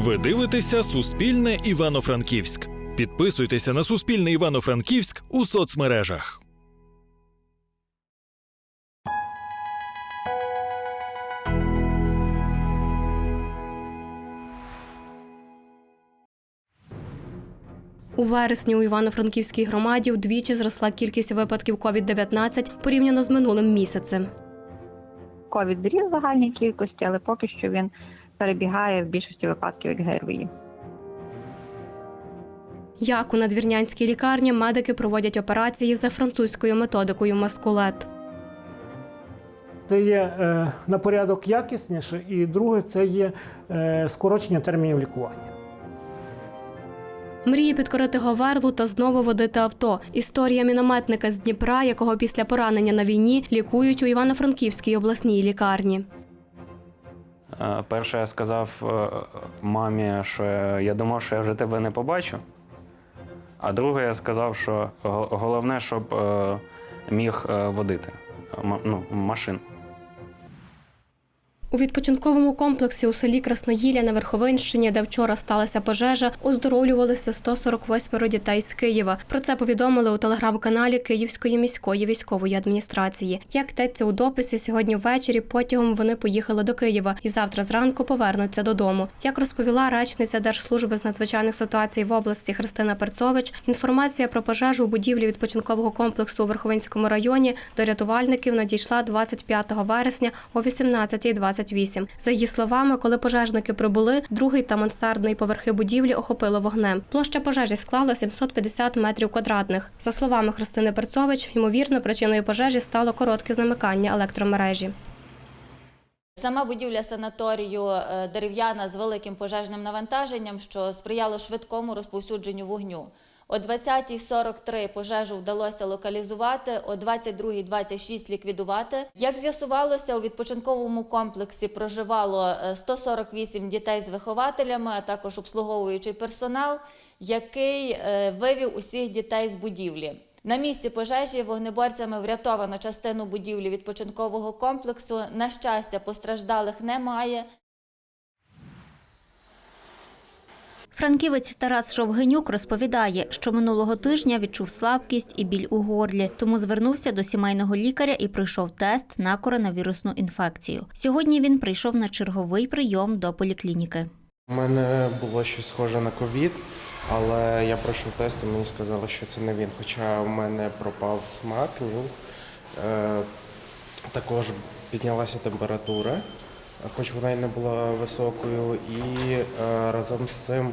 Ви дивитеся Суспільне Івано-Франківськ. Підписуйтеся на Суспільне Івано-Франківськ у соцмережах. У вересні у Івано-Франківській громаді вдвічі зросла кількість випадків COVID-19 порівняно з минулим місяцем. ковід зріс в загальній кількості, але поки що він перебігає в більшості випадків як ГРВІ. Як у надвірнянській лікарні медики проводять операції за французькою методикою маскулет. Це є е, на порядок якісніше, і друге це є е, скорочення термінів лікування. Мріє підкорити Говерлу та знову водити авто. Історія мінометника з Дніпра, якого після поранення на війні лікують у Івано-Франківській обласній лікарні. Е, Перше я сказав е, мамі, що я думав, що я вже тебе не побачу. А друге, я сказав, що головне, щоб е, міг водити ну, машин. У відпочинковому комплексі у селі Красноїля на Верховинщині, де вчора сталася пожежа, оздоровлювалися 148 дітей з Києва. Про це повідомили у телеграм-каналі Київської міської військової адміністрації. Як йдеться у дописі, сьогодні ввечері потягом вони поїхали до Києва і завтра зранку повернуться додому. Як розповіла речниця Держслужби з надзвичайних ситуацій в області Христина Перцович, інформація про пожежу у будівлі відпочинкового комплексу у Верховинському районі до рятувальників надійшла 25 вересня о 18.28. За її словами, коли пожежники прибули, другий та мансардний поверхи будівлі охопило вогнем. Площа пожежі склала 750 метрів квадратних. За словами Христини Перцович, ймовірно, причиною пожежі стало коротке замикання електромережі. Сама будівля санаторію е, дерев'яна з великим пожежним навантаженням, що сприяло швидкому розповсюдженню вогню. О 20.43 пожежу вдалося локалізувати, о 22.26 ліквідувати. Як з'ясувалося, у відпочинковому комплексі проживало е, 148 дітей з вихователями, а також обслуговуючий персонал, який е, вивів усіх дітей з будівлі. На місці пожежі вогнеборцями врятовано частину будівлі відпочинкового комплексу. На щастя, постраждалих немає. Франківець Тарас Шовгенюк розповідає, що минулого тижня відчув слабкість і біль у горлі, тому звернувся до сімейного лікаря і пройшов тест на коронавірусну інфекцію. Сьогодні він прийшов на черговий прийом до поліклініки. У мене було щось схоже на ковід, але я пройшов тест і мені сказали, що це не він. Хоча у мене пропав смак, нюх. Е, також піднялася температура, хоч вона й не була високою, і е, разом з цим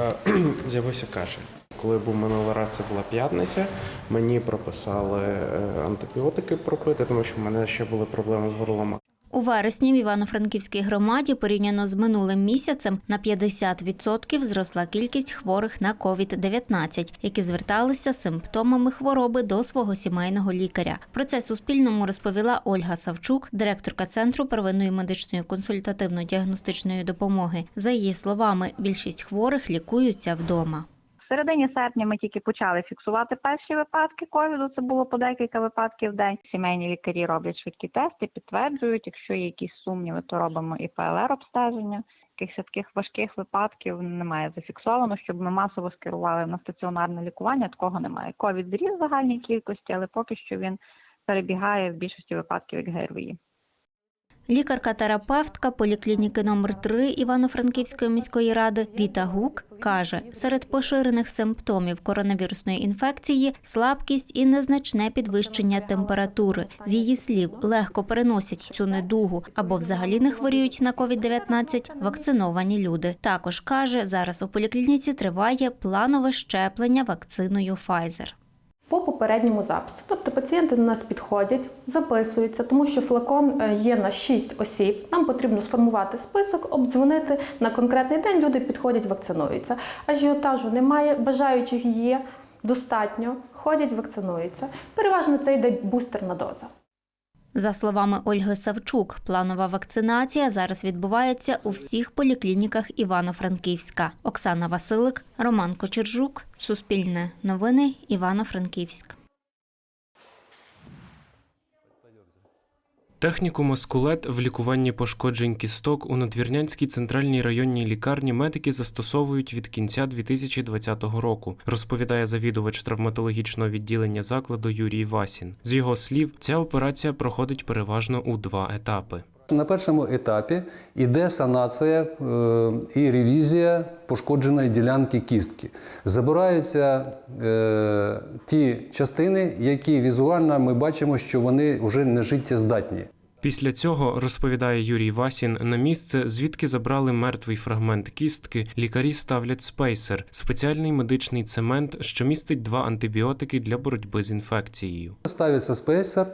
е, з'явився кашель. Коли був минулий раз, це була п'ятниця, мені прописали е, антибіотики пропити, тому що в мене ще були проблеми з горлом. У вересні в Івано-Франківській громаді порівняно з минулим місяцем на 50% зросла кількість хворих на COVID-19, які зверталися з симптомами хвороби до свого сімейного лікаря. Про це Суспільному розповіла Ольга Савчук, директорка центру первинної медичної консультативно-діагностичної допомоги. За її словами, більшість хворих лікуються вдома. Середині серпня ми тільки почали фіксувати перші випадки ковіду. Це було по декілька випадків в день. Сімейні лікарі роблять швидкі тести, підтверджують. Якщо є якісь сумніви, то робимо і ПЛР обстеження. Якихось таких важких випадків немає зафіксовано, щоб ми масово скерували на стаціонарне лікування. Такого немає. Ковід зріс загальній кількості, але поки що він перебігає в більшості випадків як ГРВІ. Лікарка-терапевтка поліклініки номер 3 Івано-Франківської міської ради Віта Гук каже, серед поширених симптомів коронавірусної інфекції слабкість і незначне підвищення температури. З її слів, легко переносять цю недугу або взагалі не хворіють на COVID-19 вакциновані люди. Також каже, зараз у поліклініці триває планове щеплення вакциною Pfizer. По попередньому запису. Тобто пацієнти до нас підходять, записуються, тому що флакон е, є на 6 осіб. Нам потрібно сформувати список, обдзвонити на конкретний день. Люди підходять, вакцинуються. Ажіотажу немає, бажаючих є достатньо, ходять, вакцинуються. Переважно це йде бустерна доза. За словами Ольги Савчук, планова вакцинація зараз відбувається у всіх поліклініках Івано-Франківська. Оксана Василик, Роман Кочержук, Суспільне новини, Івано-Франківськ. Техніку маскулет в лікуванні пошкоджень кісток у Надвірнянській центральній районній лікарні медики застосовують від кінця 2020 року, розповідає завідувач травматологічного відділення закладу Юрій Васін. З його слів, ця операція проходить переважно у два етапи. На першому етапі йде санація е, і ревізія пошкодженої ділянки кістки. Забираються е, ті частини, які візуально ми бачимо, що вони вже не життєздатні. Після цього, розповідає Юрій Васін, на місце, звідки забрали мертвий фрагмент кістки, лікарі ставлять спейсер спеціальний медичний цемент, що містить два антибіотики для боротьби з інфекцією. Ставиться спейсер,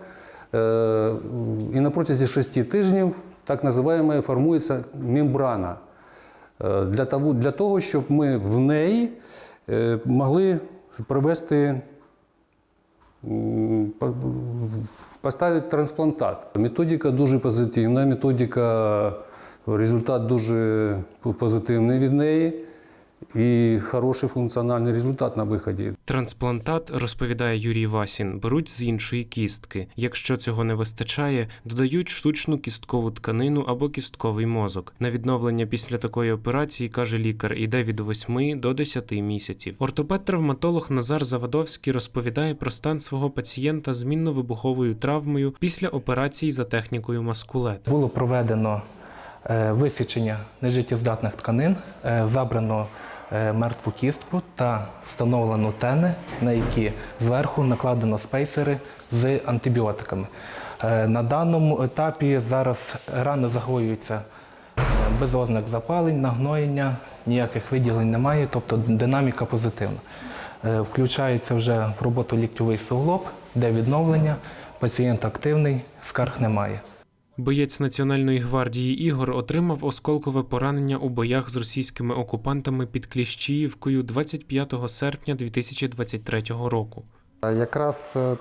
і на протязі шести тижнів так називаємо формується мембрана. Е, Для того, для того, щоб ми в неї е, могли провести поставити трансплантат. Методика дуже позитивна, методика, результат дуже позитивний від неї і хороший функціональний результат на виході. Трансплантат, розповідає Юрій Васін, беруть з іншої кістки. Якщо цього не вистачає, додають штучну кісткову тканину або кістковий мозок. На відновлення після такої операції, каже лікар, йде від 8 до 10 місяців. Ортопед-травматолог Назар Завадовський розповідає про стан свого пацієнта з мінно-вибуховою травмою після операції за технікою маскулет. Було проведено висічення нежиттєздатних тканин, е, забрано е, мертву кістку та встановлено тени, на які зверху накладено спейсери з антибіотиками. Е, На даному етапі зараз рани загоюються е, без ознак запалень, нагноєння, ніяких виділень немає, тобто динаміка позитивна. Е, Включається вже в роботу ліктьовий суглоб, де відновлення, пацієнт активний, скарг немає. Боєць Національної гвардії Ігор отримав осколкове поранення у боях з російськими окупантами під Кліщіївкою 25 серпня 2023 року. Якраз е,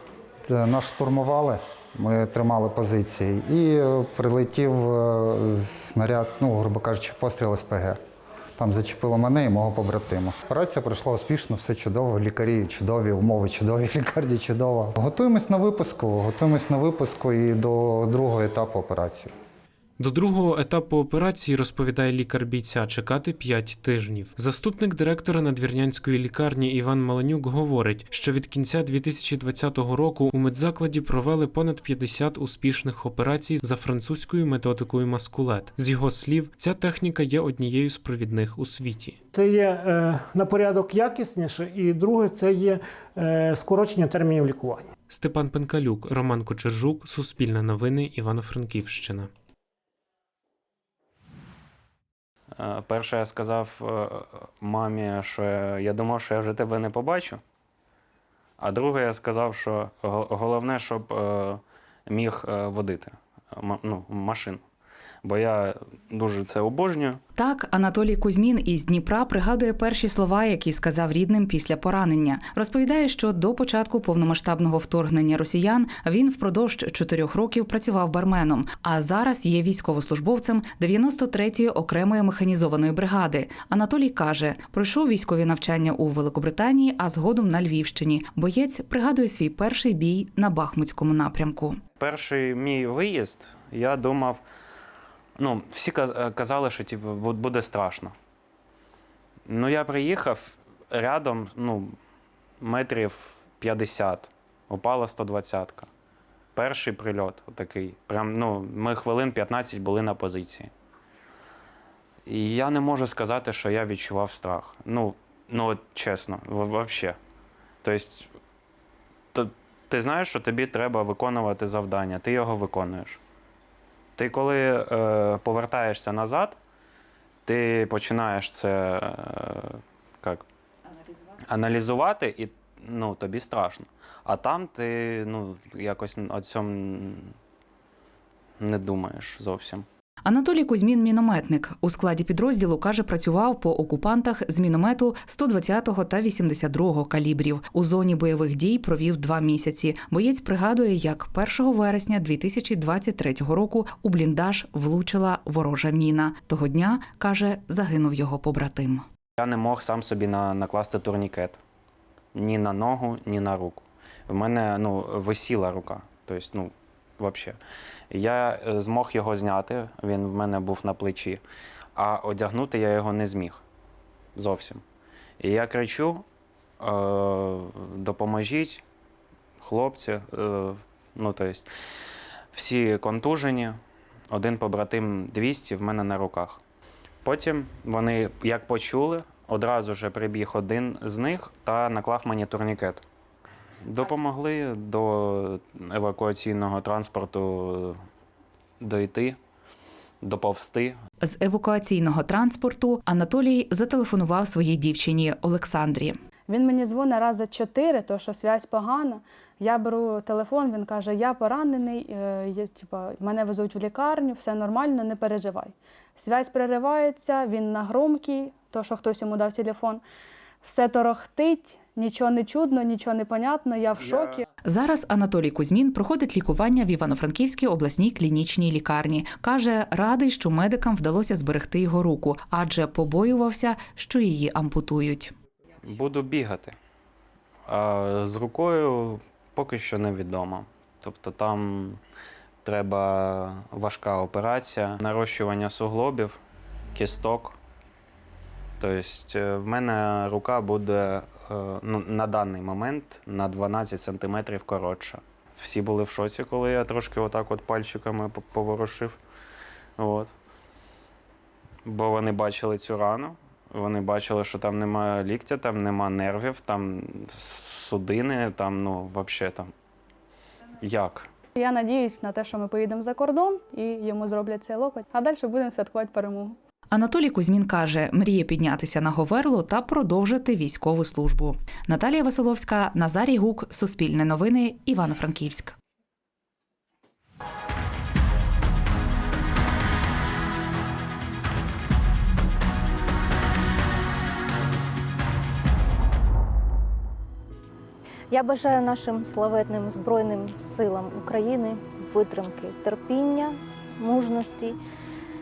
нас штурмували, ми тримали позиції, і е, прилетів е, снаряд, ну, грубо кажучи, постріл СПГ. Там зачепило мене і мого побратима. Операція пройшла успішно, все чудово, лікарі чудові, умови чудові, лікарні чудово. Готуємось на випуску, готуємось на випуску і до другого етапу операції. До другого етапу операції, розповідає лікар бійця, чекати 5 тижнів. Заступник директора надвірнянської лікарні Іван Маланюк говорить, що від кінця 2020 року у медзакладі провели понад 50 успішних операцій за французькою методикою маскулет. З його слів, ця техніка є однією з провідних у світі. Це є е, на порядок якісніше, і друге це є е, скорочення термінів лікування. Степан Пенкалюк, Роман Кочержук, Суспільне новини, Івано-Франківщина. Перше я сказав е, мамі, що я думав, що я вже тебе не побачу. А друге, я сказав, що головне, щоб е, міг е, водити ну, машину. Бо я дуже це обожнюю. Так, Анатолій Кузьмін із Дніпра пригадує перші слова, які сказав рідним після поранення. Розповідає, що до початку повномасштабного вторгнення росіян він впродовж чотирьох років працював барменом, а зараз є військовослужбовцем 93-ї окремої механізованої бригади. Анатолій каже, пройшов військові навчання у Великобританії, а згодом на Львівщині. Боєць пригадує свій перший бій на Бахмутському напрямку. Перший мій виїзд, я думав, ну, всі е, казали, що типу, буде страшно. Ну, я приїхав рядом, ну, метрів 50, упала 120-ка. Перший прильот такий. Прям, ну, ми хвилин 15 були на позиції. І я не можу сказати, що я відчував страх. Ну, ну от чесно, взагалі. Тобто, то, ти знаєш, що тобі треба виконувати завдання, ти його виконуєш. Ти коли е, повертаєшся назад, ти починаєш це е, як? аналізувати, і ну, тобі страшно. А там ти ну, якось о цьому не думаєш зовсім. Анатолій Кузьмін мінометник. У складі підрозділу каже, працював по окупантах з міномету 120-го та 82-го калібрів. У зоні бойових дій провів два місяці. Боєць пригадує, як 1 вересня 2023 року у бліндаж влучила ворожа міна. Того дня каже, загинув його побратим. Я не мог сам собі на, накласти турнікет ні на ногу, ні на руку. В мене ну, висіла рука. Тобто, ну, Взагалі. Я е, змог його зняти, він в мене був на плечі, а одягнути я його не зміг зовсім. І я кричу: е, допоможіть, хлопці. Е, ну, тобто, всі контужені, один побратим 200 в мене на руках. Потім вони, як почули, одразу ж прибіг один з них та наклав мені турнікет. Допомогли до евакуаційного транспорту дойти, доповзти. З евакуаційного транспорту Анатолій зателефонував своїй дівчині Олександрі. Він мені дзвонить раз за чотири, то що связь погана. Я беру телефон, він каже: Я поранений, е, я, типа, мене везуть в лікарню, все нормально, не переживай. Связь переривається, він на громкий, то що хтось йому дав телефон. Все торохтить, нічого не чудно, нічого не понятно, я в шокі. Зараз Анатолій Кузьмін проходить лікування в Івано-Франківській обласній клінічній лікарні. Каже, радий, що медикам вдалося зберегти його руку, адже побоювався, що її ампутують. Буду бігати. А з рукою поки що невідомо. Тобто там треба важка операція, нарощування суглобів, кісток. Тобто е, в мене рука буде е, ну, на даний момент на 12 сантиметрів коротша. Всі були в шоці, коли я трошки отак от пальчиками поворушив. От. Бо вони бачили цю рану. Вони бачили, що там немає ліктя, там нема нервів, там судини, там, ну, взагалі там. Як? Я надіюсь на те, що ми поїдемо за кордон і йому зроблять цей локоть, а далі будемо святкувати перемогу. Анатолій Кузьмін каже, мріє піднятися на Говерло та продовжити військову службу. Наталія Василовська, Назарій Гук, Суспільне новини, Івано-Франківськ. Я бажаю нашим славетним Збройним силам України витримки, терпіння, мужності.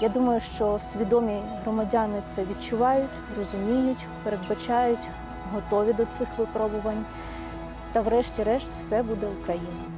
Я думаю, що свідомі громадяни це відчувають, розуміють, передбачають, готові до цих випробувань. Та врешті-решт все буде Україна.